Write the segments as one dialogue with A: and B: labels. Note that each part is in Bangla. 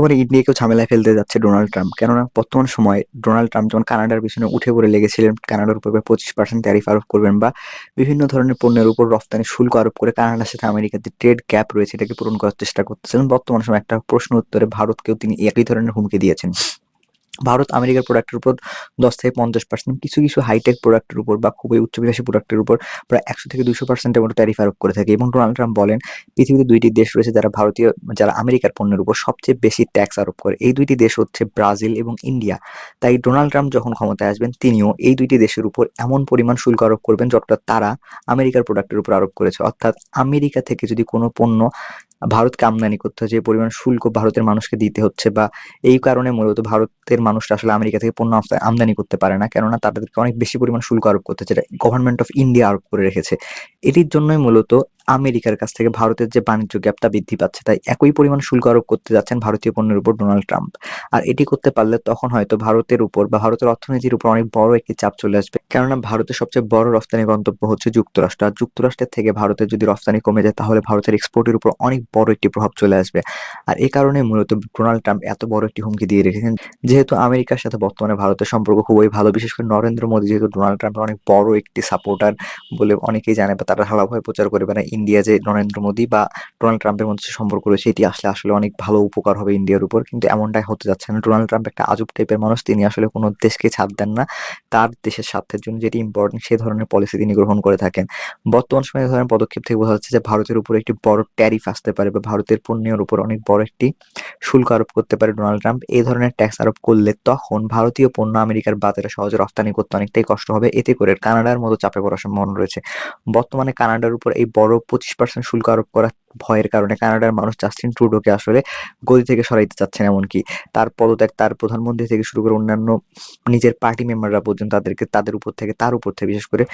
A: বর্তমানে ইন্ডিয়াকেও ঝামেলায় ফেলতে যাচ্ছে ডোনাল্ড ট্রাম্প। কেননা বর্তমান সময় ডোনাল্ড ট্রাম্প যেমন কানাডার পিছনে উঠে পড়ে লেগেছিলেন, কানাডার উপর পঁচিশ পার্সেন্ট ট্যারিফ আরোপ করবেন বা বিভিন্ন ধরনের পণ্যের উপর রফতানি শুল্ক আরোপ করে কানাডার সাথে আমেরিকার যে ট্রেড গ্যাপ রয়েছে এটাকে পূরণ করার চেষ্টা করতেছিলেন বর্তমান সময় একটা প্রশ্ন উত্তরে ভারতকেও তিনি একই ধরনের হুমকি দিয়েছেন। ভারত আমেরিকার প্রোডাক্টের উপর দশ থেকে পঞ্চাশ পার্সেন্ট কিছু কিছু হাইটেক প্রোডাক্টের উপর বা খুবই উচ্চবিলাসী প্রোডাক্টের উপর প্রায় একশো থেকে দুশো পার্সেন্টের মতো ট্যারিফ আরোপ করে থাকে। এবং ডোনাল্ড ট্রাম্প বলেন, পৃথিবীতে দুইটি দেশ রয়েছে যারা ভারতীয়, যারা আমেরিকার পণ্যের উপর সবচেয়ে বেশি ট্যাক্স আরোপ করে। এই দুইটি দেশ হচ্ছে ব্রাজিল এবং ইন্ডিয়া। তাই ডোনাল্ড ট্রাম্প যখন ক্ষমতায় আসবেন, তিনিও এই দুইটি দেশের উপর এমন পরিমাণ শুল্ক আরোপ করবেন যতটা তারা আমেরিকার প্রোডাক্টের উপর আরোপ করেছে। অর্থাৎ আমেরিকা থেকে যদি কোনো পণ্য ভারতকে আমদানি করতে হচ্ছে যে পরিমাণ শুল্ক ভারতের মানুষকে দিতে হচ্ছে বা এই কারণে মূলত ভারতের মানুষরা আসলে আমেরিকা থেকে পণ্য আমদানি করতে পারে না। কেননা তাদেরকে অনেক বেশি পরিমাণ শুল্ক আরোপ করতে যেটা গভর্নমেন্ট অফ ইন্ডিয়া আরোপ করে রেখেছে। এটির জন্যই মূলত আমেরিকার কাছ থেকে ভারতের যে বাণিজ্য গ্যাপটা বৃদ্ধি পাচ্ছে, তাই একই পরিমাণ শুল্ক আরোপ করতে যাচ্ছেন ভারতীয় পণ্যের উপর ডোনাল্ড ট্রাম্প। আর এটি করতে পারলে তখন হয়তো ভারতের উপর বা ভারতের অর্থনীতির উপর অনেক বড় একটি চাপ চলে আসবে। কেননা ভারতের সবচেয়ে বড় রফতানি গন্তব্য হচ্ছে যুক্তরাষ্ট্র, আর যুক্তরাষ্ট্রের থেকে ভারতের যদি রফতানি কমে যায়, তাহলে ভারতের এক্সপোর্টের উপর অনেক বড় একটি প্রভাব চলে আসবে। আর এই কারণে মূলত ডোনাল্ড ট্রাম্প এত বড় একটি হুমকি দিয়ে রেখেছেন। যেহেতু আমেরিকার সাথে বর্তমানে ভারতের সম্পর্ক খুবই ভালো, বিশেষ করে নরেন্দ্র মোদী যেহেতু ডোনাল্ড ট্রাম্পের অনেক বড় একটি সাপোর্টার বলে অনেকেই জানে বা তারা হালাভাবে প্রচার করে। না ইন্ডিয়া যে নরেন্দ্র মোদী বা ডোনাল্ড ট্রাম্পের মধ্যে যে সম্পর্ক রয়েছে, এটি আসলে আসলে অনেক ভালো উপকার হবে ইন্ডিয়ার উপর। কিন্তু এমনটাই হতে যাচ্ছে না। ডোনাল্ড ট্রাম্প একটা আজব টাইপের মানুষ। তিনি আসলে কোনো দেশকে ছাড় দেন না। তার দেশের স্বার্থের জন্য যেটি ইম্পর্টেন্ট সে ধরনের পলিসি তিনি গ্রহণ করে থাকেন। বর্তমান সময়ে ধরনের পদক্ষেপ থেকে বোঝা যাচ্ছে যে ভারতের উপর একটি বড় ট্যারিফ আসতে পারে। বা ভারতের পণ্যের উপর অনেক বড় একটি শুল্ক আরোপ করতে পারে ডোনাল্ড ট্রাম্প এই ধরনের ট্যাক্স আরোপ করলে তখন ভারতীয় পণ্য আমেরিকার বাজারে সহজে রপ্তানি করতে অনেকটাই কষ্ট হবে। এতে করে কানাডার মতো চাপে পড়ার সম্ভাবনা রয়েছে। বর্তমানে কানাডার উপর এই বড় পঁচিশ পার্সেন্ট শুল্ক আরোপ করা ভয়ের কারণে কানাডার মানুষ জাস্টিন ট্রুডোকে আসলে গদি থেকে সরাইতে চাচ্ছেন এমনকি তার পদত্যাগ, তার প্রধানমন্ত্রী থেকে শুরু করে অন্যান্য নিজের পার্টি মেম্বাররা পর্যন্ত তাদেরকে, তাদের উপর থেকে, তার উপর থেকে, বিশেষ করে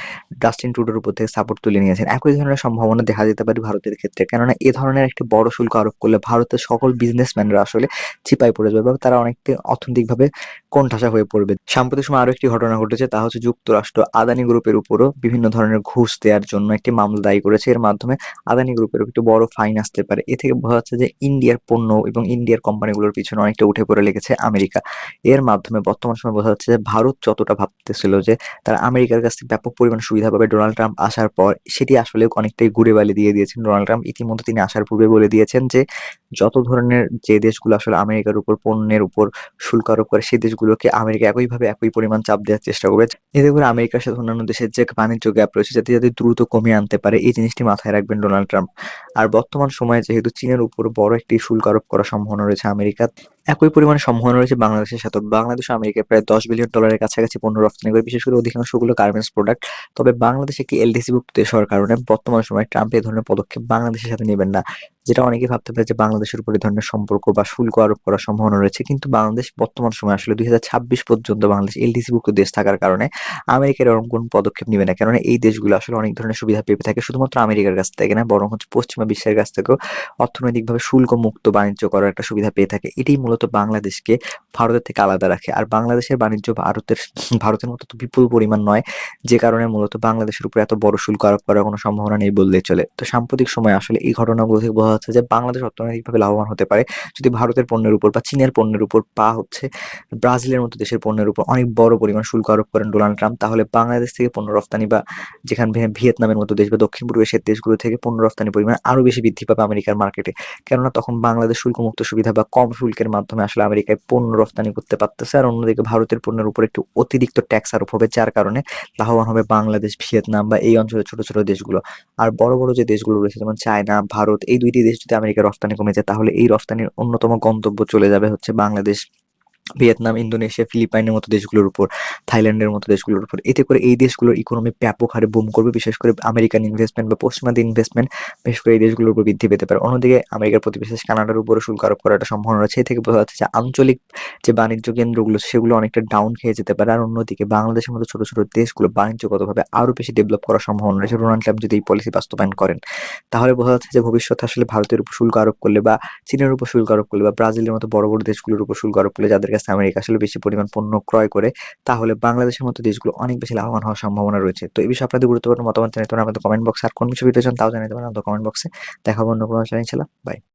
A: জাস্টিন ট্রুডোর উপর থেকে সাপোর্ট তুলে নিয়েছেন। একই ধরনের সম্ভাবনা দেখা যেতে পারে ভারতের ক্ষেত্রে। কেননা এ ধরনের একটি বড় শুল্ক আরোপ করলে ভারতের সকল বিজনেসম্যানরা আসলে চিপাই পড়ে যাবে এবং তারা অনেকটা অর্থনৈতিকভাবে কোণঠাসা হয়ে পড়বে। সাম্প্রতিক সময় আরও একটি ঘটনা ঘটেছে, তা হচ্ছে যুক্তরাষ্ট্র আদানি গ্রুপের উপরও বিভিন্ন ধরনের ঘুষ দেওয়ার জন্য একটি মামলা দায়ী করেছে। এর মাধ্যমে আদানি গ্রুপের একটি বড় ফাইন আসতে পারে। এ থেকে বোঝা যাচ্ছে যে ইন্ডিয়ার পণ্য এবং ইন্ডিয়ার কোম্পানিগুলোর পিছনে অনেকটা উঠে পড়ে লেগেছে আমেরিকা। এর মাধ্যমে বর্তমান সময় বোঝা যাচ্ছে যে ভারত যতটা ভাবতেছিল যে তারা আমেরিকার কাছ থেকে ব্যাপক পরিমাণ সুবিধা পাবে ডোনাল্ড ট্রাম্প আসার পর, সেটি আসলে অনেকটাই ঘুরে বালি দিয়ে দিয়েছেন। ডোনাল্ড ট্রাম্প ইতিমধ্যে তিনি আসার পূর্বে বলে দিয়েছেন যে যত ধরনের যে দেশগুলো আসলে আমেরিকার উপর পণ্যের উপর শুল্ক আরোপ করে, সেই দেশগুলোকে আমেরিকা একইভাবে একই পরিমাণ চাপ দেওয়ার চেষ্টা করবে। এতে করে আমেরিকার সাথে অন্যান্য দেশের যে বাণিজ্য গ্যাপ রয়েছে, যাতে যাতে দ্রুত কমিয়ে আনতে পারে, এই জিনিসটি মাথায় রাখবেন ডোনাল্ড ট্রাম্প। আর বর্তমান সময়ে যেহেতু চীনের উপর বড় একটি শুল্ক আরোপ করার সম্ভাবনা রয়েছে আমেরিকা, একই পরিমাণে সম্ভাবনা রয়েছে বাংলাদেশের সাথে। বাংলাদেশ আমেরিকা প্রায় দশ বিলিয়ন ডলারের কাছাকাছি পণ্য রপ্তানি করে, বিশেষ করে অধিকাংশগুলো গার্মেন্টস প্রোডাক্ট তবে বাংলাদেশ একটি এলডিসিভুক্ত দেশ হওয়ার কারণে বর্তমান সময়ে ট্রাম্প এই ধরনের পদক্ষেপ বাংলাদেশের সাথে নেবেন না। যেটা অনেকে ভাবতে পারে যে বাংলাদেশের উপর ধরনের সম্পর্ক বা শুল্ক আরোপ করার সম্ভাবনা রয়েছে। কিন্তু বাংলাদেশ বর্তমান সময় আসলে দুই হাজার ছাব্বিশ পর্যন্ত বাংলাদেশ এলডিসিভুক্ত দেশ থাকার কারণে আমেরিকার এরকম কোন পদক্ষেপ নেবে না। কেননা এই দেশগুলো আসলে অনেক ধরনের সুবিধা পেয়ে থাকে, শুধুমাত্র আমেরিকার কাছ থেকে না, বরং হচ্ছে পশ্চিমা বিশ্বের কাছ থেকেও অর্থনৈতিকভাবে শুল্ক মুক্ত বাণিজ্য করার একটা সুবিধা পেয়ে থাকে। এটাই মূলত বাংলাদেশকে ভারতের থেকে আলাদা রাখে। আর বাংলাদেশের বাণিজ্য ভারতের ভারতের মতো তো বিপুল পরিমাণ নয়, যে কারণে মূলত বাংলাদেশের উপর এত বড় শুল্ক আরোপ করার কোনো সম্ভাবনা নেই বললেই চলে। তো সাম্প্রতিক সময় আসলে এই ঘটনাগুলো থেকে বোঝা যাচ্ছে যে বাংলাদেশ অর্থনৈতিকভাবে লাভবান হতে পারে। যদি ভারতের পণ্যের উপর বা চীনের পণ্যের উপর পা হচ্ছে ব্রাজিলের মতো দেশের পণ্যের উপর অনেক বড় পরিমাণ শুল্ক আরোপ করেন ডোনাল্ড ট্রাম্প, তাহলে বাংলাদেশ থেকে পণ্য রপ্তানি বা যেখানে ভিয়েতনামের মতো দেশ বা দক্ষিণ পূর্ব এশিয়ার দেশগুলো থেকে পণ্য রপ্তানি পরিমাণ আরও বেশি বৃদ্ধি পাবে আমেরিকার মার্কেটে। কেননা তখন বাংলাদেশ শুল্কমুক্ত সুবিধা বা কম শুল্কের মাধ্যমে আসলে আমেরিকায় পণ্য রপ্তানি করতে পারতেছে। আর অন্যদিকে ভারতের পণ্যের উপর একটু অতিরিক্ত ট্যাক্স আরোপ হবে, যার কারণে লাভবান হবে বাংলাদেশ, ভিয়েতনাম বা এই অঞ্চলের ছোট ছোট দেশগুলো। আর বড় বড় যে দেশগুলো রয়েছে যেমন চায়না, ভারত, এই দুইটি দেশ যদি আমেরিকা রফতানি কমে যায়, তাহলে এই রফতানির অন্যতম গন্তব্য চলে যাবে হচ্ছে বাংলাদেশ। ভিয়েতনাম, ইন্দোনেশিয়া, ফিলিপাইনের মতো দেশগুলোর উপর, থাইল্যান্ডের মতো দেশগুলোর উপর। এতে করে এই দেশগুলোর ইকোনমি ব্যাপক হারে বুম করবে, বিশেষ করে আমেরিকান ইনভেস্টমেন্ট বা পশ্চিমাদের ইনভেস্টমেন্ট বিশেষ করে এই দেশগুলোর উপর বৃদ্ধি পেতে পারে। অন্যদিকে আমেরিকার প্রতিবেশী কানাডার উপরও শুল্ক আরোপ করার একটা সম্ভাবনা রয়েছে। থেকে বোঝা যাচ্ছে যে আঞ্চলিক যে বাণিজ্য কেন্দ্রগুলো, সেগুলো অনেকটা ডাউন খেয়ে যেতে পারে। আর অন্যদিকে বাংলাদেশের মতো ছোট ছোট দেশগুলো বাণিজ্যগতভাবে আরও বেশি ডেভেলপ করার সম্ভাবনা রয়েছে। ডোনাল্ড ট্রাম্প যদি এই পলিসি বাস্তবায়ন করেন, তাহলে বোঝা যাচ্ছে যে ভবিষ্যতে আসলে ভারতের উপর শুল্ক আরোপ করলে বা চীনের উপর শুল্ক আরোপ করলে বা ব্রাজিলের মতো বড় বড় দেশগুলোর উপর শুল্ক আরোপ করলে যাদের কাছে আমেরিকা আসলে বেশি পরিমাণ পণ্য ক্রয় করে, তাহলে বাংলাদেশের মতো দেশগুলো অনেক বেশি লাভবান হওয়ার সম্ভাবনা রয়েছে। তো এই বিষয়ে আপনাদের গুরুত্বপূর্ণ মতামত জানাতে পারেন আমাদের কমেন্ট বক্স আর কোন বিষয় চান তাও জানাতে পারেন আমাদের কমেন্ট বক্সে দেখাবো অন্য কোনো চ্যানেল বাই